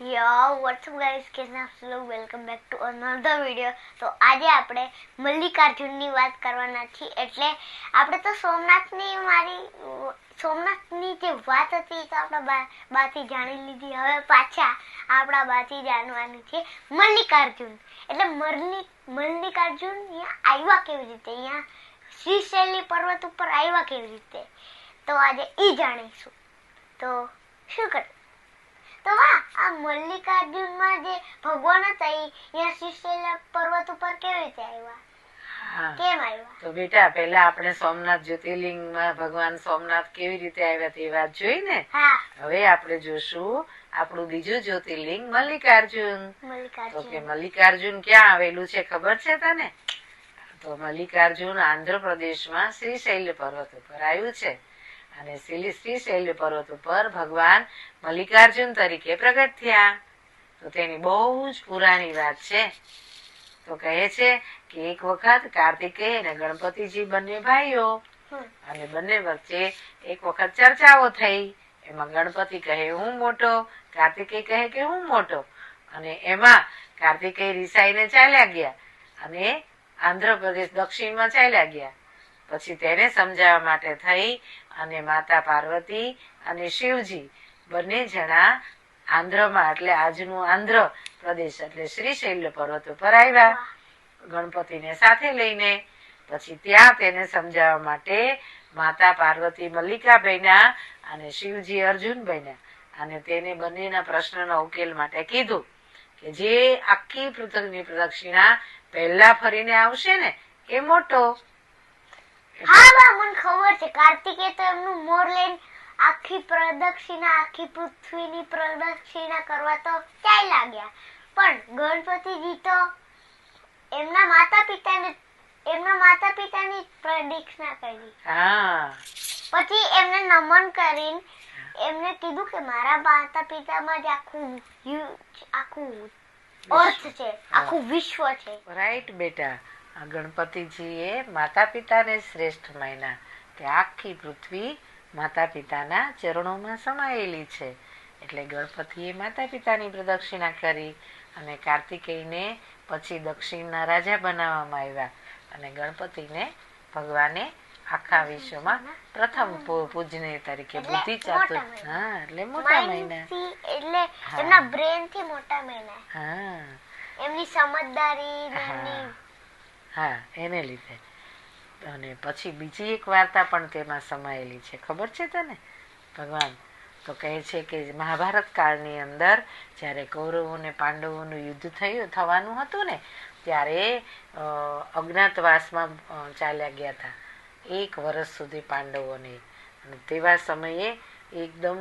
યો WhatsApp guys કેમ આપ welcome back to another video તો આજે આપણે મલ્લિકાર્જુનની વાત કરવાના છીએ એટલે આપણે તો સોમનાથની મારી સોમનાથની જે વાત હતી તો આપણા બાથી જાણી લીધી હવે પાછા આપણા બાથી જાણવાની છે મલ્લિકાર્જુન એટલે મલ્લિ મલ્લિકાર્જુન અહીંયા આવ્યા કેવી રીતે અહીંયા શ્રીશૈલી પર્વત ઉપર આવ્યા કેવી રીતે તો આજે એ જાણીશું તો શું કર તો વાહ આ મલ્લિકાર્જુનમાં જે ભગવાન હતા એ અહીંયા શ્રીશૈલ પર્વત ઉપર કેવી રીતે આવ્યા? કેમ આવ્યા? તો બેટા પહેલા આપણે સોમનાથ જ્યોતિર્લિંગમાં ભગવાન સોમનાથ કેવી રીતે આવ્યા તે વાત જોઈ ને? હવે આપણે જોશું આપણું બીજું જ્યોતિર્લિંગ મલ્લિકાર્જુન. તો કે મલ્લિકાર્જુન મલ્લિકાર્જુન ક્યાં આવેલું છે ખબર છે તને? તો મલ્લિકાર્જુન આંધ્રપ્રદેશમાં શ્રીશૈલ પર્વત ઉપર આવ્યું છે. અને શ્રી શૈલ્ય પર્વત ઉપર ભગવાન મલ્લિકાર્જુન તરીકે પ્રગટ થયા. તો તેની બહુ જ પુરાણી વાત છે. તો કહે છે કે એક વખત કાર્તિકેય અને ગણપતિજી બંને ભાઈઓ અને બંને વચ્ચે એક વખત ચર્ચાઓ થઈ. એમાં ગણપતિ કહે હું મોટો. કાર્તિકેય કહે કે હું મોટો. અને એમાં કાર્તિકેય રિસાઈને ચાલ્યા ગયા અને આંધ્રપ્રદેશ દક્ષિણમાં ચાલ્યા ગયા. પછી તેને સમજાવવા માટે થઈ અને માતા પાર્વતી અને શિવજી બંને જણા આંધ્રમાં, એટલે આજનું આંધ્ર પ્રદેશ, એટલે શ્રીશૈલ પર્વત ઉપર આવ્યા. ગણપતિને સાથે લઈને પછી ત્યાં તેને સમજાવવા માટે માતા પાર્વતી મલ્લિકા બન્યા અને શિવજી અર્જુન બન્યા અને તેને બંનેના પ્રશ્નના ઉકેલ માટે કીધું કે જે આખી પૃથ્વીની પ્રદક્ષિણા પહેલા ફરીને આવશે ને, એ મોટો હા બા મને ખબર છે. કાર્તિકે તો એમનું મોર લઈને આખી પ્રદક્ષિણા આખી પૃથ્વીની પ્રદક્ષિણા કરવા તો ક્યાંય લાગ્યા. પણ ગણપતિજી તો એમના માતા પિતાને એમના માતા પિતાની પ્રદક્ષિણા કરી. હા. પછી એમને નમન કરીને એમને કીધું કે મારા માતા પિતામાં જ આખું આખું અર્થ છે આખું વિશ્વ છે. રાઈટ બેટા. ગણપતિજીએ માતા પિતાને શ્રેષ્ઠ માન્યા કે આખી પૃથ્વી માતા પિતાના ચરણોમાં સમાયેલી છે. એટલે ગણપતિએ માતા પિતાની પ્રદક્ષિણા કરી અને કાર્તિકેયને પછી દક્ષિણના રાજા બનાવવામાં આવ્યા અને ગણપતિને ભગવાને આખા વિશ્વમાં પ્રથમ પૂજનીય તરીકે બુદ્ધિ ચાતુર હા એટલે મોટા મહિના એટલે. એમના બ્રેનથી મોટા મહિના હા. એમની સમજદારી એમની હા, એને લીધે. અને પછી બીજી એક વાર્તા પણ તેમાં સમાયેલી છે. ખબર છે તને? ભગવાન તો કહે છે કે મહાભારત કાળની અંદર જ્યારે કૌરવો અને પાંડવોનું યુદ્ધ થયું, થવાનું હતું ને, ત્યારે અજ્ઞાતવાસમાં ચાલ્યા ગયા હતા. એક વર્ષ સુધી પાંડવોને અને તેવા સમયે એકદમ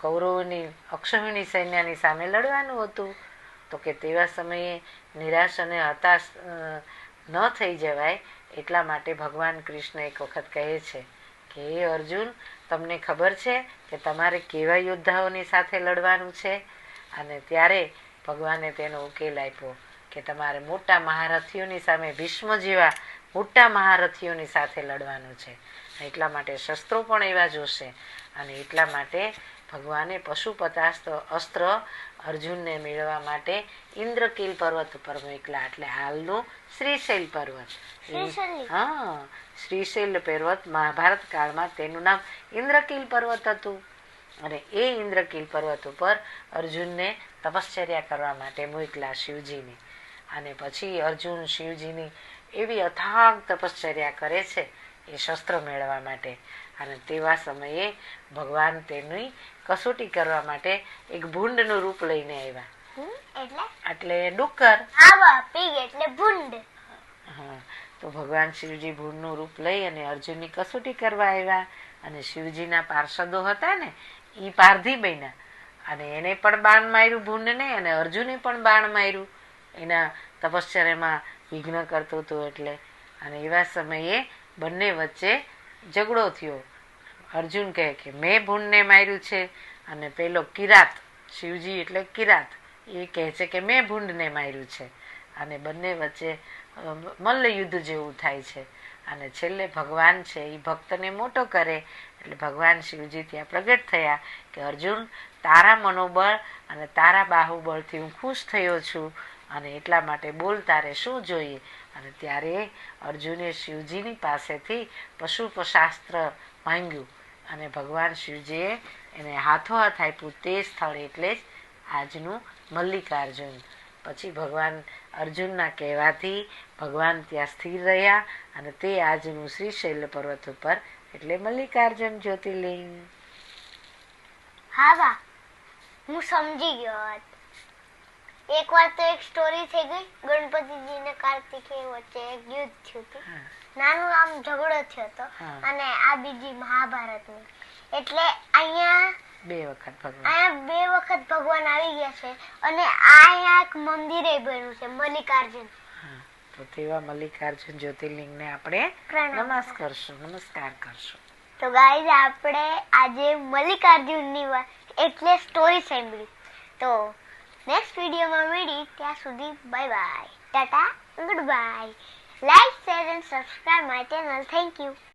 કૌરવોની અક્ષમિણી સૈન્યની સામે લડવાનું હતું. તો કે તેવા સમયે નિરાશ અને હતાશ ન થઈ જવાય એટલા માટે ભગવાન કૃષ્ણ એક વખત કહે છે કે, હે અર્જુન, તમને ખબર છે કે તમારે કેવા યોદ્ધાઓની સાથે લડવાનું છે? અને ત્યારે ભગવાને તેનો ઉકેલ આપ્યો કે, તમારે મોટા મહારથીઓની સામે ભીષ્મ જેવા મોટા મહારથીઓની સાથે લડવાનું છે. એટલા માટે શસ્ત્રો પણ એવા જોશે અને એટલા માટે ભગવાને પશુપતાસ્ત્ર અસ્ત્ર અર્જુનને મેળવવા માટે ઇન્દ્રકીલ પર્વત ઉપર મોકલા એટલે હાલનું શ્રીશૈલ પર્વત. હા શ્રીશૈલ પર્વત મહાભારત કાળમાં તેનું નામ ઇન્દ્રકીલ પર્વત હતું. અને એ ઇન્દ્રકીલ પર્વત ઉપર અર્જુનને તપશ્ચર્યા કરવા માટે મોકલા શિવજીને. અને પછી અર્જુન શિવજીની એવી અથાગ તપશ્ચર્યા કરે છે એ શસ્ત્ર મેળવવા માટે. અને તેવા સમયે ભગવાન તેની કસોટી કરવા માટે એક ભૂંડનું રૂપ લઈને આવ્યા. એટલે? ડુક્કર. એટલે ભૂંડ. હા તો ભગવાન શિવજી ભૂંડનું રૂપ લઈ અને અર્જુનની કસોટી કરવા આવ્યા. અને શિવજીના પાર્ષદો હતા ને એ પારધી બન્યા. અને એને પણ બાણ માર્યું ભૂંડને અને અર્જુને પણ બાણ માર્યું. એના તપશ્ચર્યામાં વિઘ્ન કરતું હતું એટલે. અને એવા સમયે બંને વચ્ચે ઝઘડો થયો. અર્જુન કહે કે, મેં ભૂંડને માર્યું છે અને પેલો કિરાત, શિવજી એટલે કિરાત, એ કહે છે કે, મેં ભૂંડને માર્યું છે. અને બંને વચ્ચે મલ્લયુદ્ધ જેવું થાય છે. અને છેલ્લે ભગવાન છે, એ ભક્તને મોટો કરે, એટલે ભગવાન શિવજી ત્યાં પ્રગટ થયા કે, અર્જુન, તારા મનોબળ અને તારા બાહુબળથી હું ખુશ થયો છું અને એટલા માટે બોલ તારે શું જોઈએ? અને ત્યારે અર્જુને શિવજીની પાસેથી પશુપશાસ્ત્ર માંગ્યું. અને ભગવાન શિવજીએ એને હાથોહાથ આપ્યું તે સ્થળ એટલે જ આજનું મલ્લિકાર્જુન. પછી ભગવાન અર્જુનના કહેવાથી ભગવાન ત્યાં સ્થિર રહ્યા અને તે આજનું શ્રી શૈલ પર્વત ઉપર એટલે મલ્લિકાર્જુન જ્યોતિર્લિંગ. હા બા, હું સમજી ગયો એક એકવાર તો એક સ્ટોરી થઈ ગઈ, ગણપતિજી કાર્તિકેય વચ્ચે એક યુદ્ધ થયું હતું. નાનું આમ ઝઘડો થયો હતો અને આ બીજી મહાભારતની. એટલે અહીંયા બે વખત ભગવાન. અહીંયા બે વખત ભગવાન આવી ગયા છે અને આ અહીંયા એક મંદિરે બન્યું છે મલ્લિકાર્જુન. તો તેવા મલ્લિકાર્જુન જ્યોતિર્લિંગને આપણે નમસ્કાર કરશું નમસ્કાર કરશું. તો ગાઈઝ આપણે આજે મલ્લિકાર્જુનની વાત એટલે સ્ટોરી સાંભળી. તો નેક્સ્ટ વિડીયોમાં મળી ત્યાં સુધી bye bye Tata. Goodbye. Like, share and subscribe my channel. Thank you.